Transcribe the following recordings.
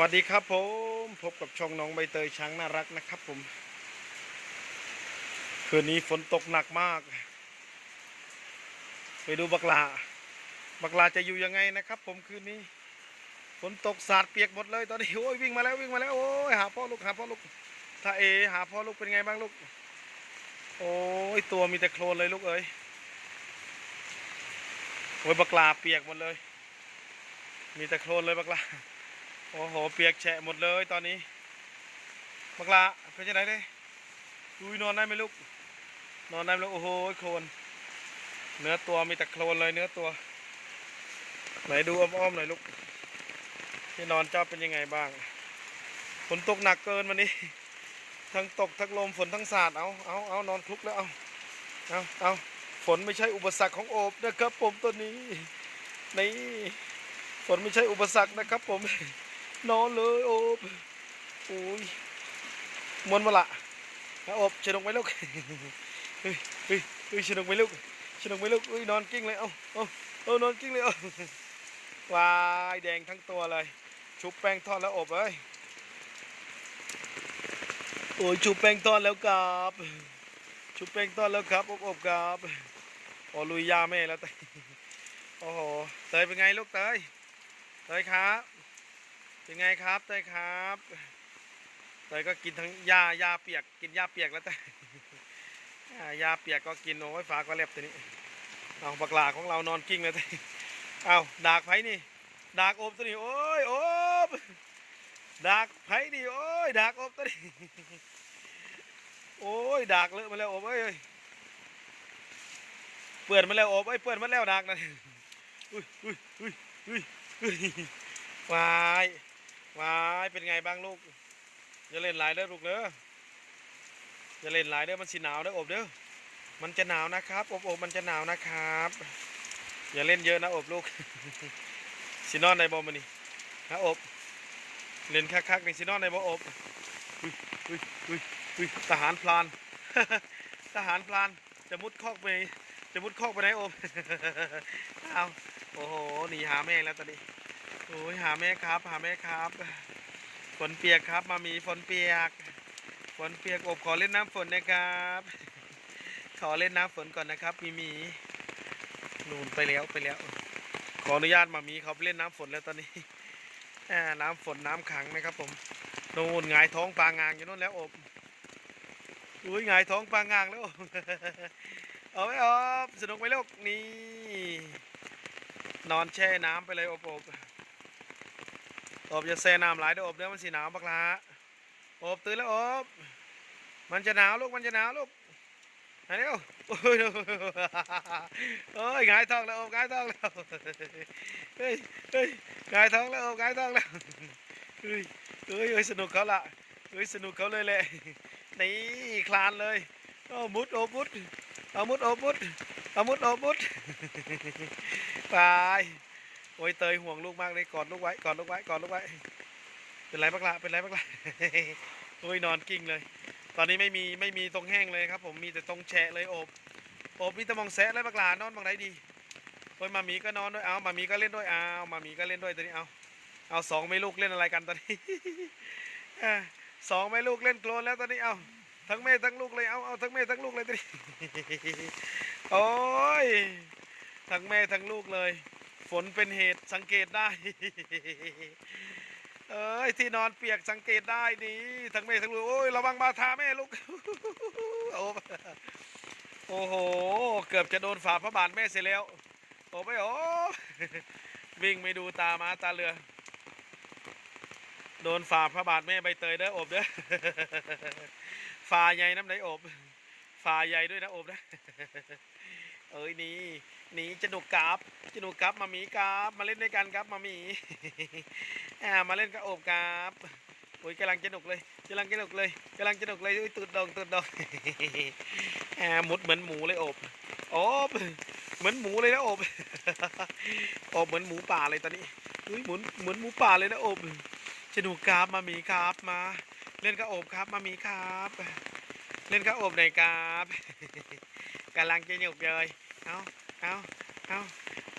วัสดีครับผมพบกับช่องน้องใบเตยช้างน่ารักนะครับผม คืนนี้ฝนตกหนักมาก ไปดูบักลา บักลาจะอยู่ยังไงนะครับ ผมคืนนี้ ฝนตกสาดเปียกหมดเลยตอนนี้โอ้ยวิ่งมาแล้ววิ่งมาแล้วโอ้ยหาพ่อลูกหาพ่อลูกถ้าเอหาพ่อลูกเป็นไงบ้างลูก โอ้ยตัวมีแต่โคลนเลยลูกเอ้ยโอ้ยบักลาเปียกหมดเลย มีแต่โคลนเลยบักลา อ้โห เปียกแฉะหมดเลยตอนนี้บักละเป็นยังไงเลยดูนอนได้ไหมลูก นอนได้ไหมลูก โอ้โห โคลน เนื้อตัวมีแต่โคลนเลยเนื้อตัว ไหนดูอ้อมๆหน่อยลูก ที่นอนเจ้าเป็นยังไงบ้าง ฝนตกหนักเกินวันนี้ ทั้งตกทั้งลมฝนทั้งสาด เอาเอาเอานอนคลุกแล้ว เอาเอาเอาฝนไม่ใช่อุปสรรคของโอบนะครับผมตัวนี้ นี่ ฝนไม่ใช่อุปสรรคนะครับผม นอนเลยโอบโอ้ยมวนมาละนะโอบชนกไหมลูกเฮ้ยเฮ้ยเฮ้ยชนกไหมลูกชนกไหมลูกเฮ้ยนอนกิ้งเลยเอ้าเอ้าเอานอนกิ้งเลยเอ้าวายแดงทั้งตัวเลย ชุบแป้งทอดแล้วอบเอ้ยโอ้ยชุบแป้งทอดแล้วครับชุบแป้งทอดแล้วครับอบอบครับโอ้ลุยยาแม่แล้วเตยโอ้โหเตยเป็นไงลูกเตยเตยครับ เป็นไงครับเต้ยครับเต้ยก็กินทั้งหญ้าหญ้าเปียกกินหญ้าเปียกแล้วเต้ยาหญ้าเปียกก็กินโอ้ยฟ้าก็เล็บตัวนี้เอาบักลาของเรานอนกิ้งเลยเต้ยเอาดากไผ่นี่ดากอบตัวนี้โอ้ยโอบดากไผ่นี่โอ้ยดากอบตัวนี้โอ้ยดากเลอะมาแล้วอบเอ้ยเปื่อนมาแล้วอบเอ้ยเปื่อนมาแล้วดากนะอุ้ยอุ้ยอุ้ยอุ้ยอุ้ยวาย วายเป็นไงบ้างลูกอย่าเล่นหลายเด้อลูกเด้ออย่าเล่นหลายเด้อมันสิหนาวเด้ออบเด้อมันจะหนาวนะครับอบอบมันจะหนาวนะครับ อย่าเล่นเยอะนะอบลูกสินอนในบ่มันนี่นะอบเล่นคักๆนี่สินอนในบอบอุ้ยอุ้ยอุ้ยอุ้ยทหารพลานทหารพลานจะมุดคอกไปจะมุดคอกไปไหนอบเอาโอ้โหหนีหาแม่แล้วตอนนี้ โอ้ยหาแม่ครับ หาแม่ครับ ฝนเปียกครับ มามีฝนเปียก ฝนเปียกอบขอเล่นน้ำฝนนะครับ ขอเล่นน้ำฝนก่อนนะครับ มีมีนูนไปแล้วไปแล้ว ขออนุญาตมามีเขาเล่นน้ำฝนแล้วตอนนี้น้ำฝนน้ำขังนะครับ ผมนูนงายท้องปลางางอยู่นู่นแล้วอบอุ้ยงายท้องปลางางแล้วอบเอาไว้อบสนุกไหมลูกนี่นอนแช่น้ำไปเลยอบอบ อบจะแช่น้ำหลายเดี๋ยวอบเดี๋ยวมันสีหนาวบักละอบตื่นแล้วอบมันจะหนาวลูกมันจะหนาวลูกไหนเร็วโอ้ยโอ้ยหงายท้องแล้วอบหงายท้องแล้วเฮ้ยเฮ้ยหงายท้องแล้วอบหงายท้องแล้วเฮ้ยเฮ้ยสนุกเขาละเฮ้ยสนุกเขาเลยแหละนี่คลานเลยโอ้มุดโอบมุดเอามุดโอบมุดเอามุดโอบมุดตาย โอ้ยเตยห่วงลูกมากเลยกอดลูกไว้กอดลูกไว้กอดลูกไว้ เป็นไรบ้างละเป็นไรบ้างละโอ้ยนอนกิ้งเลย ตอนนี้ไม่มีไม่มีตรงแห้งเลยครับ ผมมีแต่ตรงแฉะเลยโอบโอบมีแต่มองแซะเลยบักหลานอนบางไหนดีโอ้ยมามีก็นอนด้วยเอามามีก็เล่นด้วยเอามามีก็เล่นด้วยตัวนี้เอาเอาสองไม่ลูกเล่นอะไรกันตอนนี้สองไม่ลูกเล่นโคลนแล้วตอนนี้เอาทั้งแม่ทั้งลูกเลยเอาเอาทั้งแม่ทั้งลูกเลยตอนนี้โอ้ยทั้งแม่ทั้งลูกเลย ฝนเป็นเหตุสังเกตได้ เอ้ยที่นอนเปียกสังเกตได้นี่ทั้งแม่ทั้งลูกโอ้ยระวังบาทาแม่ลูกโอ้โอ้โห เกือบจะโดนฝาพระบาทแม่เสียแล้ว โอ้ไปโอ้วิ่งไม่ดูตามาตาเรือ โดนฝาพระบาทแม่ใบเตยเด้ออบเด้อฝาใหญ่น้ำไหนอบฝาใหญ่ด้วยนะอบนะเอ้ยนี่ หนีจะหนุกกราบจะหนุกกราบมามีกราบมาเล่นด้วยกันครับมามีอ่ามาเล่นกับโอบกราบโอ้ยกำลังจะหนุกเลยกำลังจะหนุกเลยกำลังจะหนุกเลยอุ้ยตืดดองตืดดองอ่ามุดเหมือนหมูเลยโอบโอบเหมือนหมูเลยนะโอบโอบเหมือนหมูป่าเลยตอนนี้อุ้ยเหมุนเหมือนหมูป่าเลยนะโอบจะหนุกกราบมามีครับมา เล่นกับโอบครับมามีครับเล่นกับโอบหน่อยครับกำลังจะหนุกเลยเอ้า เอาเอา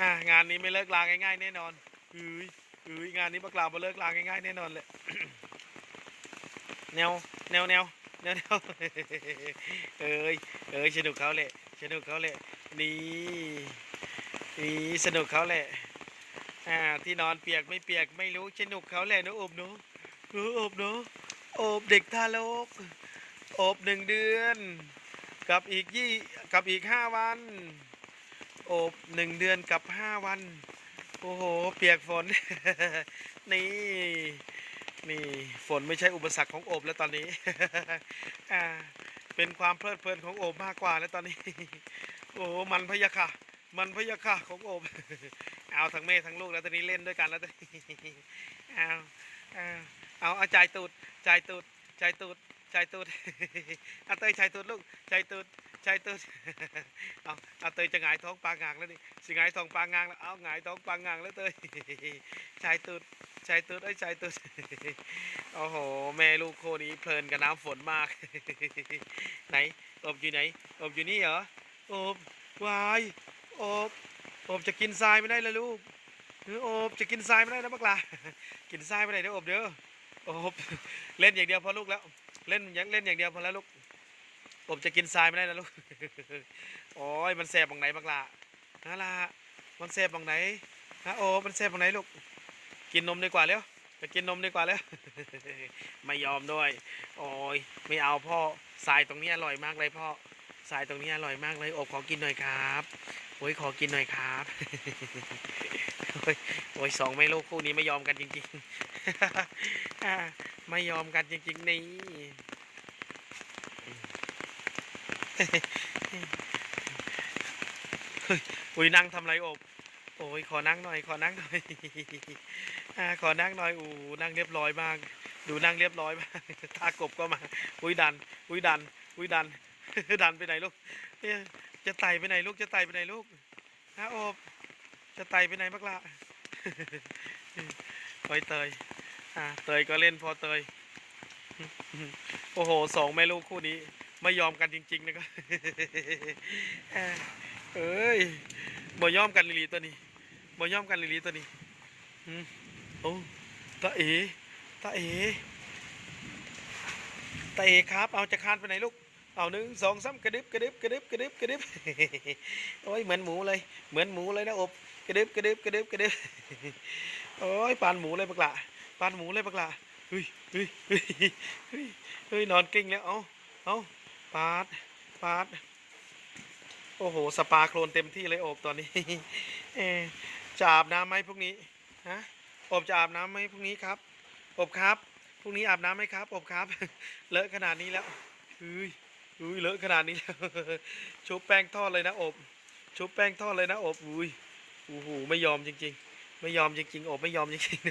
อ่างานนี้ไม่เลิกลาง่ายๆแน่นอนเฮ้อุ้ยงานนี้บักลาบมาเลิกลาง่ายๆแน่นอนเลยแนวแนวแนวแนวแนวเอ้ยเอ้ยสนุกเขาแหละสนุกเขาแหละนี่นี่สนุกเขาแหละอ่าที่นอนเปียกไม่เปียกไม่รู้สนุกเขาแหละนะอบเนาะเอออบเนาะอบเด็กทารกอบหนึ่งเดือน กับอีกยี่กับอีกห้าวัน อบหนึ่งเดือนกับห้าวัน โอ้โห เปียกฝน นี่ นี่ฝนไม่ใช่อุปสรรคของโอบแล้วตอนนี้ อ่า เป็นความเพลิดเพลินของโอบมากกว่าแล้วตอนนี้ โอ้หมันพยะค่ะ มันพยะค่ะของโอบ เอาทั้งแม่ทั้งลูกแล้วตอนนี้เล่นด้วยกันแล้วตอนนี้เอาเอาเอาเอาใจายตูดใจายตูดใจายตูดใจายตูดเอาเตยใจายตูดลูกใจายตูด ใจายตูดเอาเอาเตยจะหงายท้องปลางางแล้วนี่สิหงายท้องปลางางแล้วเอาหงายท้องปลางางแล้วเตยใจายตูดใจายตูดไอ้ยใจายตูดโอ้โหแม่ลูกโคนี้เพลินกับน้ำฝนมาก ไหนอบอยู่ไหนอบอยู่นี่เหรออบวายอบอบจะกินทรายไม่ได้เลยลูกอออบจะกินทรายไม่ได้นะบักลากินทรายไม่ได้เด้ออบเด้ออบเล่นอย่างเดียวพอลูกแล้ว เล่นอย่างเล่นอย่างเดียวพอแล้วลูก บจะกินทรายไม่ได้นะลูก โอ้ยมันแสบบังไหนบักลาฮะล่ะมันแสบบังไหนฮะโอ้มันแสบบังไหนลูก กินนมดีกว่าเร็วไปกินนมดีกว่าแล้ว ไม่ยอมด้วย โอ้ยไม่เอาพ่อทรายตรงนี้อร่อยมากเลยพ่อทรายตรงนี้อร่อยมากเลยอบขอกินหน่อยครับโอ้ยขอกินหน่อยครับ โอ้ยสองแม่ลูกคู่นี้ไม่ยอมกันจริงๆ ไม่ยอมกันจริงๆนี่ อุ้ยนั่งทำไรอบ โอ้ยขอนั่งหน่อย ขอนั่งหน่อยอขอนั่งหน่อยอู้นั่งเรียบร้อยมาก ดูนั่งเรียบร้อยมากตากบก็มา อุ้ยดัน อุ้ยดัน อุ้ยดัน ดันไปไหนลูกเนี่ยจะไต่ไปไหนลูก จะไต่ไปไหนลูกฮะอบ จะไต่ไปไหนบักละโอ้ยเตย อ่า เตยก็เล่นพอเตย โอ้โห สองแม่ลูกคู่นี้ ไม่ยอมกันจริง ๆ นะครับเอ้ยบ่ยอมกันลิลีตัวนี้บ่ยอมกันลิลีตัวนี้อืมโอ้ตาเอตาเอตาเอครับ เอาจะคานไปไหนลูกเอาหนึ่งสองสามกระดึบกระดึบกระดึบกระดึบกระดึบโอ้ยเหมือนหมูเลยเหมือนหมูเลยนะอบกระดึบกระดึบกระดึบกระดึบโอ้ยปานหมูเลยบักละปานหมูเลยบักละเฮ้ยเฮ้ยเฮ้ยเฮ้ยเฮ้ยนอนกิ้งแล้วเอาเอา ปาดปาดโอ้โห สปาโคลนเต็มที่เลยโอบตอนนี้เอจะอาบน้ำไหมพรุ่งนี้ฮะอบจะอาบน้ำไหมพรุ่งนี้ครับ อบครับพรุ่งนี้อาบน้ำไหมครับ อบครับ เลอะขนาดนี้แล้วอุ้ยอุ้ยเลอะขนาดนี้แล้วชุบแป้งทอดเลยนะอบชุบแป้งทอดเลยนะอบอุ้ยโอ้โหไม่ยอมจริง ๆ ไม่ยอมจริงๆอบไม่ยอมจริงๆ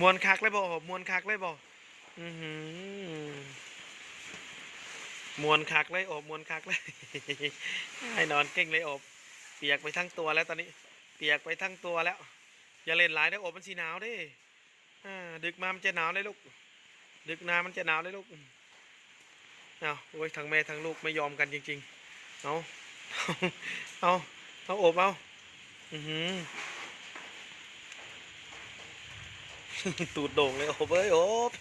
มวนคักเลยบ่อบมวนคักเลยบ่อือหือ มวนคักเลยอบมวนคักเลยให้นอนเก่งเลยอบเปียกไปทั้งตัวแล้วตอนนี้ เปียกไปทั้งตัวแล้ว อย่าเล่นหลายนะอบมันสีหนาวด้อ่าดึกมามันจะหนาวเลยลูก ดึกนามันจะหนาวเลยลูกเอาโอ้ยทั้งแม่ทั้งลูกไม่ยอมกันจริง ๆ เอาเอาเอาอบเอาอือหือ ตูดโด่งเลยโอบเอ้ยอบ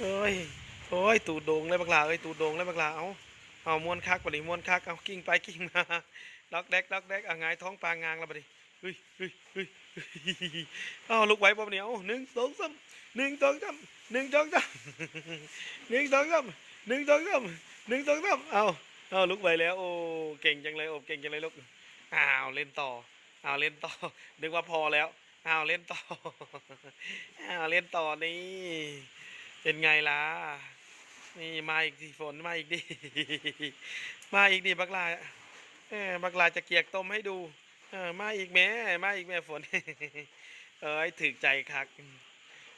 เอ้ยโอ้ยตูดโด่งเลยบักลาเอ้ยตูดโด่งเลยบักลาเอาเอาม้วนคักบัดนี้ม้วนคักเอากิ้งไปกิ้งมาล็อกแดกล็อกแดกเอาหงายท้องปลางางแล้วบัดนี้เฮ้ยเฮ้ยเฮ้ยเฮ้ยเอาลุกไหวบ่บัดนี้เอาหนึ่งสองสามหนึ่งสองสามหนึ่งสองสามหนึ่งสองสามหนึ่งสองสามหนึ่งสองสามเอาเอาลุกไหวแล้วโอ้เก่งจังเลยโอ้เก่งจังเลยลูกอ้าวเล่นต่ออ้าวเล่นต่อนึกว่าพอแล้ว เอาเล่นต่อเอาเล่นต่อนี่ เป็นไงล่ะ นี่มาอีกทีฝนมาอีกดิ มาอีกดิบักลาเออบักลาจะเกียกต้มให้ดูเออมาอีกแม่มาอีกแม่ฝน เอ้ยถึกใจคัก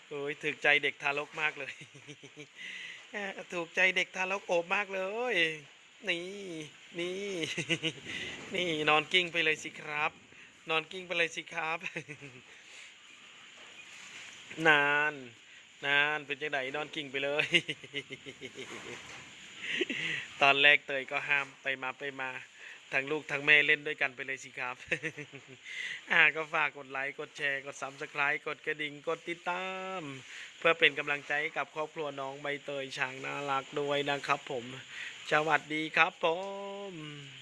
โอ้ยถึกใจเด็กทารกมากเลยเออถูกใจเด็กทารกโอบมากเลย นี่ นี่ นี่นอนกิ้งไปเลยสิครับ นอนกิ้งไปเลยสิครับ นาน นานเป็นจังไดนอนกิ่งไปเลย ตอนแรกเตยก็ห้ามไปมาไปมาทั้งลูกทั้งแม่เล่นด้วยกันไปเลยสิครับ อ่าก็ฝากกดไลค์ กดแชร์ กด subscribe กดกระดิ่ง กดติดตาม เพื่อเป็นกำลังใจกับครอบครัวน้องใบเตยช้างน่ารักด้วยนะครับผมสวัสดีครับผม